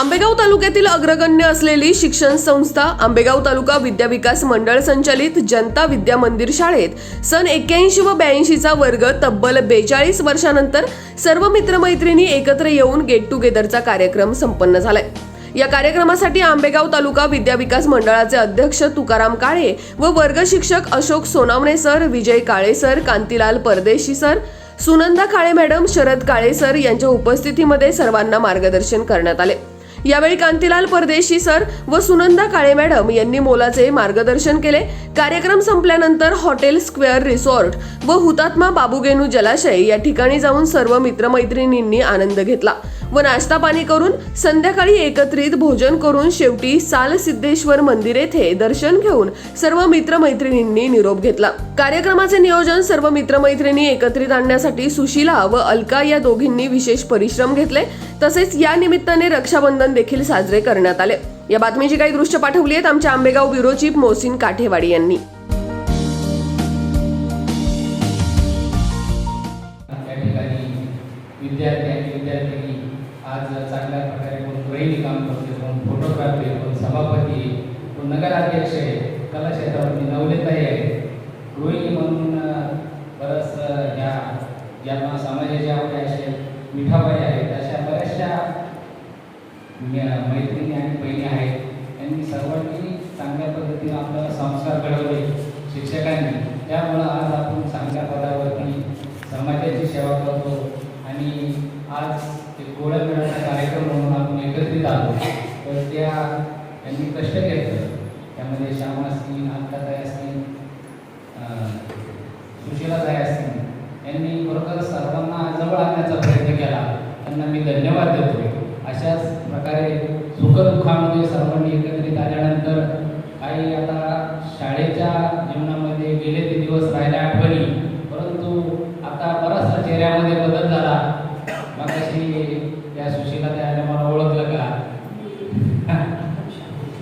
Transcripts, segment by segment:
आंबेगाव तालुक्यातील अग्रगण्य असलेली शिक्षण संस्था आंबेगाव तालुका विद्याविकास मंडळ संचलित जनता विद्या मंदिर शाळेत सन एक्क्याऐंशी व ब्याऐंशीचा वर्ग तब्बल बेचाळीस वर्षानंतर सर्व मित्रमैत्रिणी एकत्र येऊन गेट टुगेदरचा कार्यक्रम संपन्न झालाय. या कार्यक्रमासाठी आंबेगाव तालुका विद्याविकास मंडळाचे अध्यक्ष तुकाराम काळे व वर्ग शिक्षक Ashok Sonawane sir Vijay Kale sir Kantilal Pardeshi sir Sunanda Kale madam Sharad Kale sir यांच्या उपस्थितीमध्ये सर्वांना मार्गदर्शन करण्यात आले. यावेळी कांतीलाल परदेशी सर व सुनंदा काळे मॅडम यांनी मोलाचे मार्गदर्शन केले. कार्यक्रम संपल्यानंतर हॉटेल स्क्वेअर रिसॉर्ट व हुतात्मा बाबुगेनू जलाशय या ठिकाणी जाऊन सर्व मित्रमैत्रिणींनी आनंद घेतला. व नाश्ता पाणी करून संध्याकाळी एकत्रित भोजन करून शेवटी साल सिद्धेश्वर मंदिर येथे दर्शन घेऊन सर्व मित्रमैत्रिणींनी निरोप घेतला. कार्यक्रमाचे नियोजन सर्व मित्रमैत्रिणी एकत्रित आणण्यासाठी सुशीला व अलका या दोघींनी विशेष परिश्रम घेतले. तसेच या निमित्ताने रक्षाबंधन देखील साजरे करण्यात आले. या बातमीची काही दृश्य पाठवली आहेत आमच्या आंबेगाव ब्युरो चीफ मोहसिन काठेवाडी यांनी. प्रकारे काम करते कोण फोटोग्राफी आहे, कोण सभापती आहे, कोण नगराध्यक्ष आहे. कला क्षेत्रावरती नवलेताई आहे. गृहिणी म्हणून अ, बरंच अ, ह्या ज्यांना समाजाच्या आवडी असे मिठाबाई आहेत. अशा बऱ्याचशा मैत्रिणी आणि बहिणी आहेत. त्यांनी सर्वांनी चांगल्या पद्धतीने आपल्याला संस्कार घडवले शिक्षकांनी. त्यामुळं आज आपण चांगल्या पदावरती समाजाची सेवा करतो. आणि आज एक गोळ्या मिळवण्याचा कार्यक्रम म्हणून आपण एकत्रित आलो तर त्या त्यांनी कष्ट घेतलं. त्यामध्ये श्यामा असतील अंकाताई असतील अं, सुशीलाताई असतील यांनी बरोबर सर्वांना जवळ आणण्याचा प्रयत्न केला. त्यांना मी धन्यवाद देतो अशाच प्रकारे सुखदुःखामध्ये सर्वांनी एकत्रित आल्यानंतर काही आता शाळेच्या जीवनामध्ये गेले ते दिवस राहिल्या आठवणी परंतु आता बराचसा चेहऱ्यामध्ये बदल झाला मग अशी या सुशीला आल्या मला ओळखलं का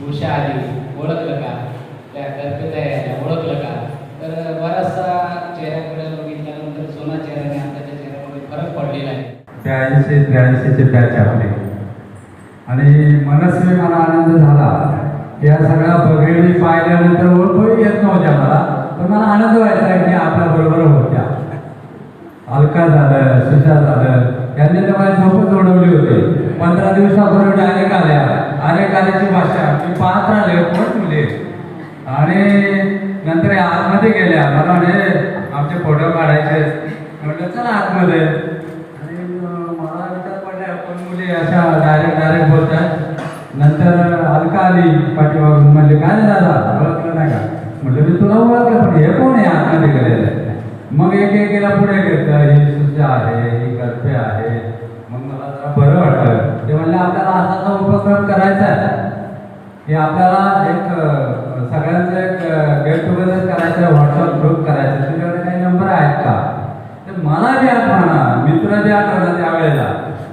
उषा आली ओळखलं का? त्या ओळखलं का? तर बराचसा चेहऱ्याकडे बघितल्यानंतर जुना चेहऱ्याने आताच्या चेहऱ्यामध्ये फरक पडलेला आहे. ब्याऐंशी त्र्याऐंशीचे बॅच आपले आणि मनस्वी मला आनंद झाला. या सगळ्या बघेडी पाहिल्यानंतर ओळखही येत नव्हत्या मला पण मला आनंद व्हायचा की आपल्या बरोबर होत्या. अलका झालं सुशा झालं. यांनी तर माझ्या सोबत जोडवली होती. पंधरा दिवसापूर्वी डायरेक्ट आल्या. अनेक आल्याची भाषा मी पाहत राहिले कोण मुले. आणि नंतर आतमध्ये गेल्या. मला म्हणे आमचे फोटो काढायचे म्हटलं चला आतमध्ये. आणि मला विचार पडला कोण मुली अशा डायरेक्ट डायरेक्ट बोलतात? नंतर अलका आली पाठीमागून म्हणले काय दादा ओळखलं नाही का? म्हटलं मी तुला ओळखलं पण हे कोण आहे आतमध्ये गेलेलं? मग एक एकेला पुढे घेतलं ही सुद्धा आहे ही गल्पे आहे मग मला जरा बरं वाटलं ते म्हणले आपल्याला असाचा उपक्रम करायचा आहे. की आपल्याला एक सगळ्यांचं एक गेट टुगेदर करायचं व्हॉट्सअप ग्रुप करायचा तुझ्याकडे काही नंबर आहेत का? तर मला जे आठवणा मित्र जे आठवणा त्यावेळेला.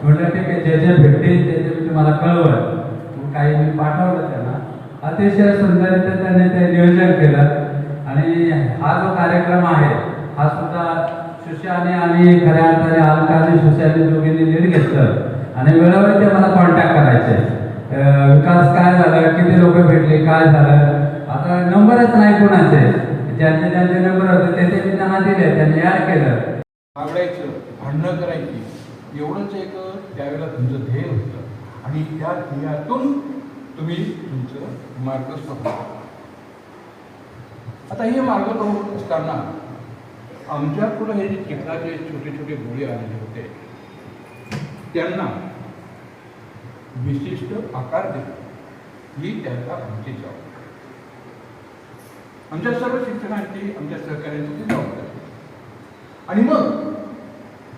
म्हटलं ठीक आहे जे जे भेटतील ते जे मी तुम्हाला कळवल. काही मी पाठवलं त्यांना. अतिशय सुंदररित्या त्यांनी ते नियोजन केलं. आणि हा जो कार्यक्रम आहे हा सुद्धा सुशाने आणि खऱ्या अर्थाने अलका आणि सुशाने दोघींनी लीड घेतलं. आणि वेळोवेळी ते मला कॉन्टॅक्ट करायचे. विकास काय झालं? किती लोक भेटले? काय झालं? आता नंबरच नाही कोणाचे. ज्यांचे ज्यांचे नंबर होते ते ते त्यांना दिले त्यांनी ऍड केलं. आवडायचं भांडणं करायची एवढंच एक त्यावेळेला तुमचं ध्येय होतं. आणि त्या ध्येयातून तुम्ही तुमचं मार्ग स्वतः आता हे मार्ग प्रमुख असताना आमच्या पुढे हे जे चित्राचे छोटे छोटे गोळे आलेले होते त्यांना विशिष्ट आकार देतो. ही त्याचा आमची जबाबदारी आमच्या सर्व शिक्षकांची आमच्या सहकार्यांची ती जबाबदारी. आणि मग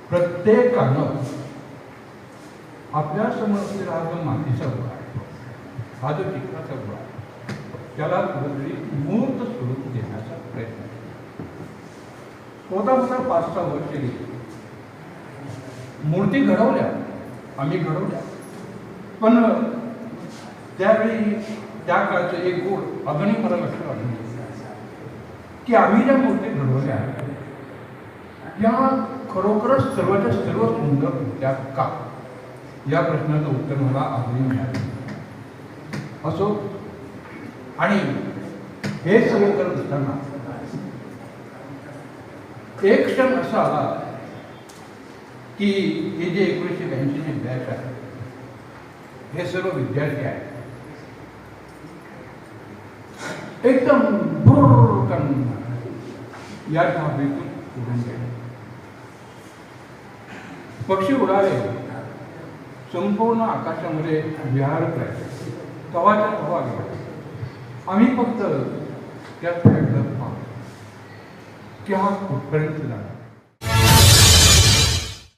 प्रत्येकानं आपल्यासमोर असलेला हा जो मातीचा गुण आहे हा जो चित्राचा गुण आहे त्याला कुठेतरी मूर्त स्वरूप देण्याचा प्रयत्न केला. स्वतः मला पाच सहा वर्ष गेली. मूर्ती घडवल्या आम्ही घडवल्या. पण त्यावेळी त्या काळचं एक गोड अजूनही मला लक्षात आलं की आम्ही ज्या मूर्ती घडवल्या या खरोखरच सर्वांच्या सर्व सुंदर होत्या का? या प्रश्नाचं उत्तर मला आजही मिळालं असो. आणि हे सगळं करत असताना एक क्षण असा आला की हे जे एकोणीसशे ब्याऐंशीचे बॅच आहे हे सर्व विद्यार्थी आहेत. एकदम या धाबेतून उडून गेले पक्षी उडाले. संपूर्ण आकाशामध्ये विहार करायचे. तवाच्या तवा गेला. आम्ही फक्त त्या फ्लॅटला पाहतो की हा कुठपर्यंत जाणार?